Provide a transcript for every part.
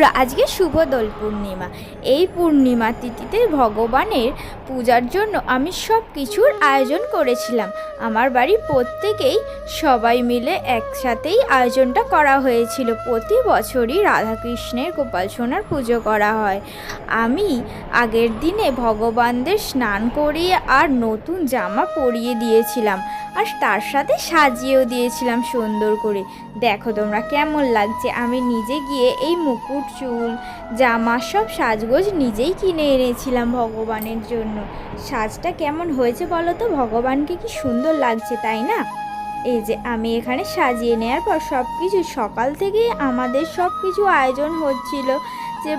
বন্ধুরা, আজকে শুভ দোল পূর্ণিমা। এই পূর্ণিমা তিথিতে ভগবানের পূজার জন্য আমি সব কিছুর আয়োজন করেছিলাম। আমার বাড়ি প্রত্যেকেই সবাই মিলে একসাথেই আয়োজনটা করা হয়েছিল। প্রতি বছরই রাধাকৃষ্ণের গোপাল সোনার পুজো করা হয়। আমি আগের দিনে ভগবানদের স্নান করিয়ে আর নতুন জামা পরিয়ে দিয়েছিলাম আর তার সাথে সাজিয়েও দিয়েছিলাম সুন্দর করে। দেখো তোমরা কেমন লাগছে। আমি নিজে গিয়ে এই মুকুট চুল, জামা সব সাজগোজ নিজেই কিনে এনেছিলাম ভগবানের জন্য। সাজটা কেমন হয়েছে বলো তো? ভগবানকে কি সুন্দর লাগছে, তাই না? এই যে আমি এখানে সাজিয়ে নেওয়ার পর সব কিছু সকাল থেকেই আমাদের সব কিছু আয়োজন হচ্ছিল যে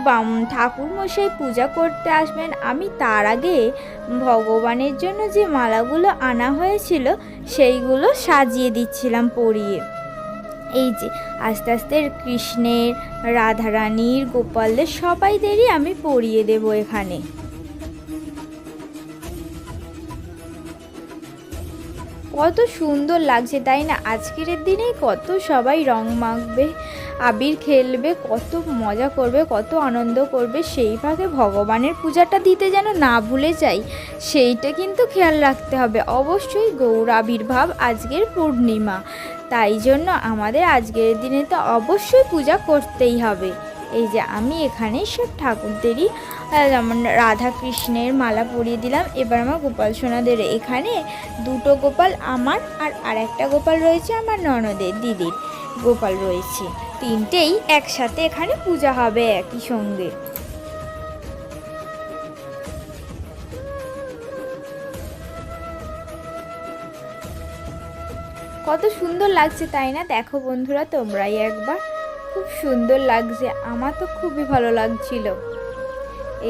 ঠাকুর মশাই পূজা করতে আসবেন। আমি তার আগে ভগবানের জন্য যে মালাগুলো আনা হয়েছিল, সেইগুলো সাজিয়ে দিচ্ছিলাম পরিয়ে। এই যে, আস্তে আস্তে কৃষ্ণের, রাধারানীর, গোপালদের সবাইদেরই আমি পরিয়ে দেব এখানে। কত সুন্দর লাগছে, তাই না? আজকের দিনে কত সবাই রং মাখবে। আবির খেলবে, কত মজা করবে, কত আনন্দ করবে, সেই ভাগে ভগবানের পূজাটা দিতে যেন না ভুলে যাই, সেইটা কিন্তু খেয়াল রাখতে হবে। অবশ্যই গৌর আবির্ভাব আজকের পূর্ণিমা। তাই জন্য আমাদের আজকের দিনে তো অবশ্যই পূজা করতেই হবে। এই যে আমি এখানে সব ঠাকুরদেরই যেমন রাধা কৃষ্ণের মালা পরিয়ে দিলাম। এবার আমার গোপাল সোনাদের এখানে দুটো গোপাল, আমার আর আরেকটা গোপাল রয়েছে, আমার ননদের দিদির গোপাল রয়েছে। তিনটেই একসাথে এখানে পূজা হবে একই সঙ্গে। কত সুন্দর লাগছে, তাই না? দেখো বন্ধুরা, তোমরাই একবার। খুব সুন্দর লাগছে, আমার তো খুবই ভালো লাগছিল।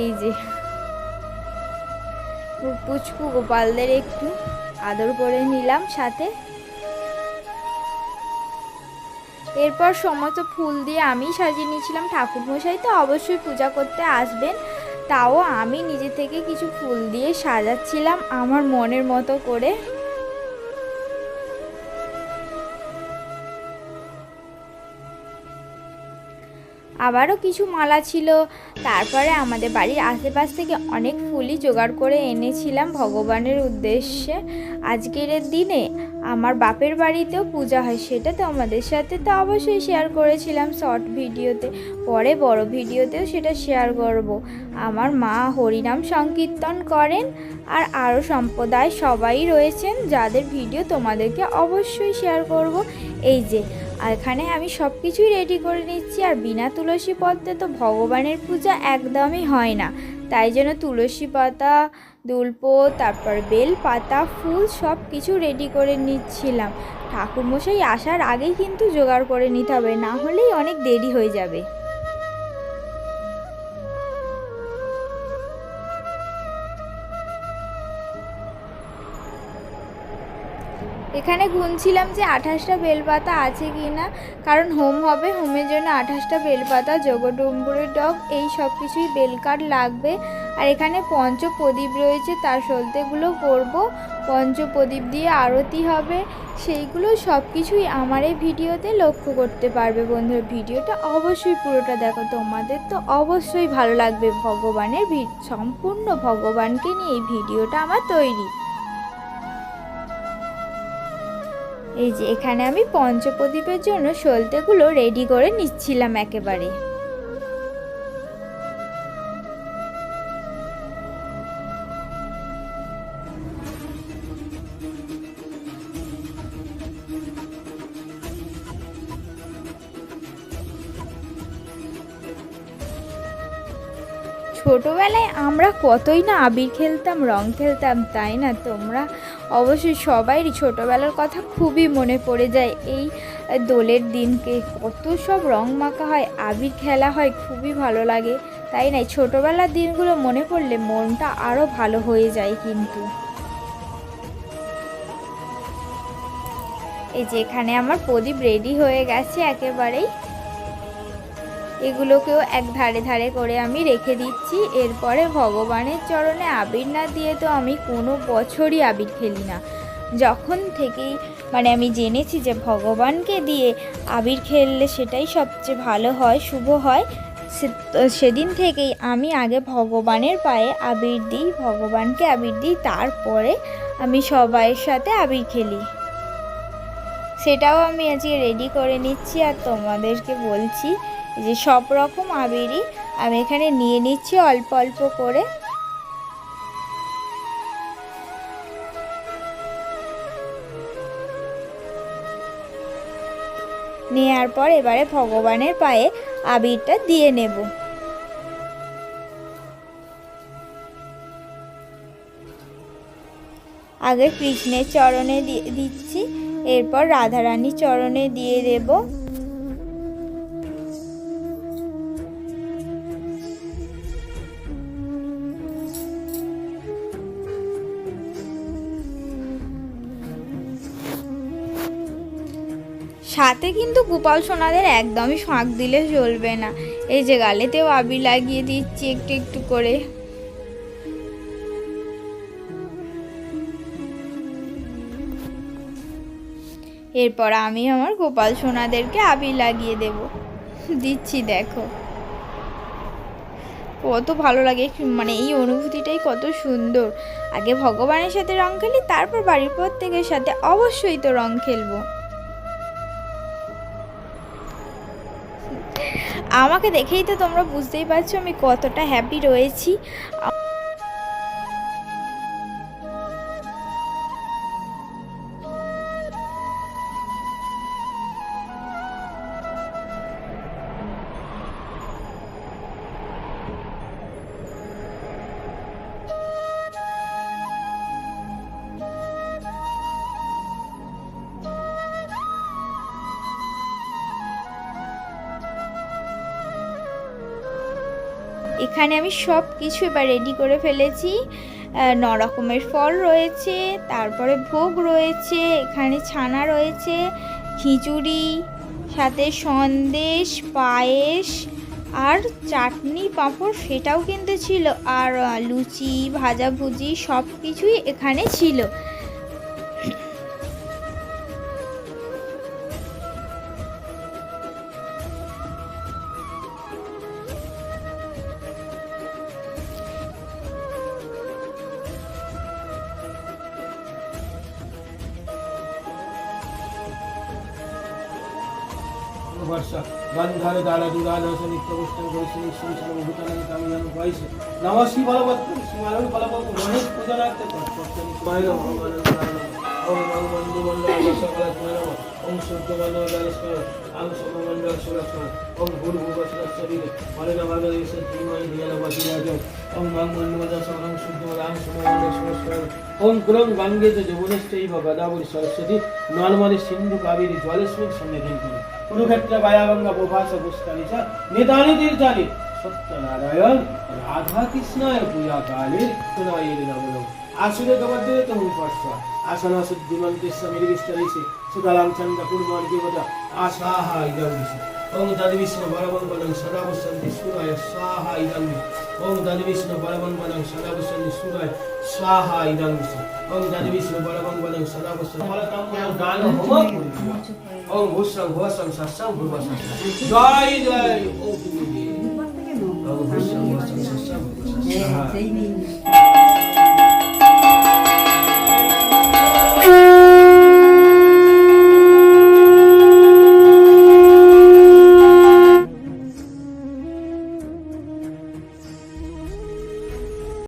এই যে, পুচকু গোপালদের একটু আদর করে নিলাম সাথে। এরপর সমস্ত ফুল দিয়ে আমি সাজিয়ে নিয়েছিলাম। ঠাকুর মশাই তো অবশ্যই পূজা করতে আসবেন, তাও আমি নিজে থেকে কিছু ফুল দিয়ে সাজাচ্ছিলাম আমার মনের মতো করে। আবারও কিছু মালা ছিল। তারপরে আমাদের বাড়ির আশেপাশ থেকে অনেক ফুলই জোগাড় করে এনেছিলাম ভগবানের উদ্দেশ্যে। আজকের দিনে আমার বাপের বাড়িতেও পূজা হয়, সেটা তো আমাদের সাথে তো অবশ্যই শেয়ার করেছিলাম শর্ট ভিডিওতে। পরে বড় ভিডিওতেও সেটা শেয়ার করব। আমার মা হরিনাম সংকীর্তন করেন আর আরও সম্প্রদায় সবাই রয়েছেন যাদের ভিডিও তোমাদেরকে অবশ্যই শেয়ার করব। এই যে আর এখানে আমি সব কিছুই রেডি করে নিচ্ছি, আর বিনা তুলসী পত্রে তো ভগবানের পূজা একদমই হয় না। তাই জন্য তুলসী পাতা, দুলপো, তারপর বেল পাতা ফুল সব কিছু রেডি করে নিচ্ছিলাম। ঠাকুরমশাই আসার আগেই কিন্তু জোগাড় করে নিতে হবে, না হলেই অনেক দেরি হয়ে যাবে। এখানে গুনছিলাম যে আঠাশটা বেলপাতা আছে কি না, কারণ হোম হবে, হোমের জন্য আঠাশটা বেলপাতা জগডম্বুরের ডগ, এই সব কিছুই বেলকাঠ লাগবে। আর এখানে পঞ্চ প্রদীপ রয়েছে, তার সলতেগুলো করব। পঞ্চ প্রদীপ দিয়ে আরতি হবে, সেইগুলো সব কিছুই আমার এই ভিডিওতে লক্ষ্য করতে পারবে বন্ধুরা। ভিডিওটা অবশ্যই পুরোটা দেখো, তোমাদের তো অবশ্যই ভালো লাগবে ভগবানের সম্পূর্ণ ভগবানকে নিয়ে এই ভিডিওটা আমার তৈরি। এই যে এখানে আমি পঞ্চপ্রদীপের জন্য সলতেগুলো রেডি করে নিচ্ছিলাম একেবারে। ছোটোবেলায় আমরা কতই না আবির খেলতাম, রং খেলতাম, তাই না? তোমরা অবশ্যই সবাইরই ছোটোবেলার কথা খুবই মনে পড়ে যায়। এই দোলের দিনকে কত সব রং মাখা হয়, আবির খেলা হয়, খুবই ভালো লাগে। তাই না এই ছোটোবেলার দিনগুলো মনে পড়লে মনটা আরও ভালো হয়ে যায় কিন্তু। এই যে এখানে আমার প্রদীপ রেডি হয়ে গেছে একেবারেই। এগুলোকেও এক ধারে ধারে করে আমি রেখে দিচ্ছি। এরপরে ভগবানের চরণে আবির না দিয়ে তো আমি কোনো বছরই আবির খেলি না। যখন থেকেই মানে আমি জেনেছি যে ভগবানকে দিয়ে আবির খেললে সেটাই সবচেয়ে ভালো হয়, শুভ হয় সেদিন থেকেই আমি আগে ভগবানের পায়ে আবির দিই, ভগবানকে আবির দিই, তারপরে আমি সবাইয়ের সাথে আবির খেলি। সেটাও আমি আজকে রেডি করে নিচ্ছি আর তোমাদেরকে বলছি যে সব রকম আবিরই আমি এখানে নিয়ে নিচ্ছি অল্প অল্প করে। নেওয়ার পর এবারে ভগবানের পায়ে আবিরটা দিয়ে নেব। আগে কৃষ্ণের চরণে দিচ্ছি, এরপর রাধারানীর চরণে দিয়ে দেব। সাথে কিন্তু গোপাল সোনাদের একদমই ফাঁক দিলে চলবে না। এই যে গালেতেও আবির লাগিয়ে দিচ্ছি একটু একটু করে। এরপর আমি আমার গোপাল সোনাদেরকে আবির লাগিয়ে দেব। দিচ্ছি দেখো। কত ভালো লাগে মানে এই অনুভূতিটাই কত সুন্দর। আগে ভগবানের সাথে রং খেলি, তারপর বাড়ির প্রত্যেকের সাথে অবশ্যই তো রং খেলব। আমাকে দেখেই তো তোমরা বুঝতেই পারছ আমি কতটা হ্যাপি রয়েছি। এখানে আমি সব কিছু এবার রেডি করে ফেলেছি। ন রকমের ফল রয়েছে, তারপরে ভোগ রয়েছে, এখানে ছানা রয়েছে, খিচুড়ি, সাথে সন্দেশ, পায়েস আর চাটনি পাঁপড় সেটাও কিন্তু ছিল। আর লুচি, ভাজাভুজি সব কিছুই এখানে ছিল। વર્ષ ગંધર દાળ દુરાલ નિત્યપુષ્ટમ ગૌસમી શ્રી સર્વભૂતાનંદ કામિયમ વૈશ નમ શ્રી બલવત્તમ સ્મરણ બલવત્તમ ગણેશ પૂજનાર્થ તત્પક્ષની સ્મરણ ભગવાન ઓમ નમ બંધુ મંડળ સકલાત્મ નમ ઓમ શુદ્ધ બંધુ દરેશ્વર આમ સમમંડળ સુરક્ષણ ઓમ ગુરુ ભૂવસ્વ શરીર મરણ ભાગ દેશ ધીમાન ધીયાલ વસિરાજ ઓમ ગંગ મંડળ સૌરમ શુદ્ધ રામ સમમંડળ સુરક્ષણ ઓમ ગુરમ ગંગે જ જવનશ્ચૈવ ગદાવરી સરસ્વતી নর্মদে সিন্ধু কাবেরী জলেশ্বর সঙ্গে ভেঙ্কী কুরুক্ষেত্র বায়াগঙ্গা প্রভাস পুষ্করী চ নিতানি তীর্থানি। সত্যনারায়ণ রাধা কৃষ্ণায় পূজা কালে সুনায়ের নমঃ আসুরে গমদ্দে তমু পর্ষ আসনা শুদ্ধিমন্তিস্য মিরিবিস্তরিসে সুতরাং চন্দ কুর্মান দেবতা আশাহা ইদং দিশে ওম তদ্বিষ্ণু বলবঙ্গলং সদা বসন্তি সুরায়। স্বাহা ইদং দিশে ওম বলবন বলং সদা বসন সুরায় স্বাহা ইদং দিশে ওম বলবন বলং সদা বসন্তি ফলতাম দান হোম। ওম হুসং ভূষং সসং ভুবসং। জয় জয়। ওম ভূষং ভূষং সস্যং ভূবসং।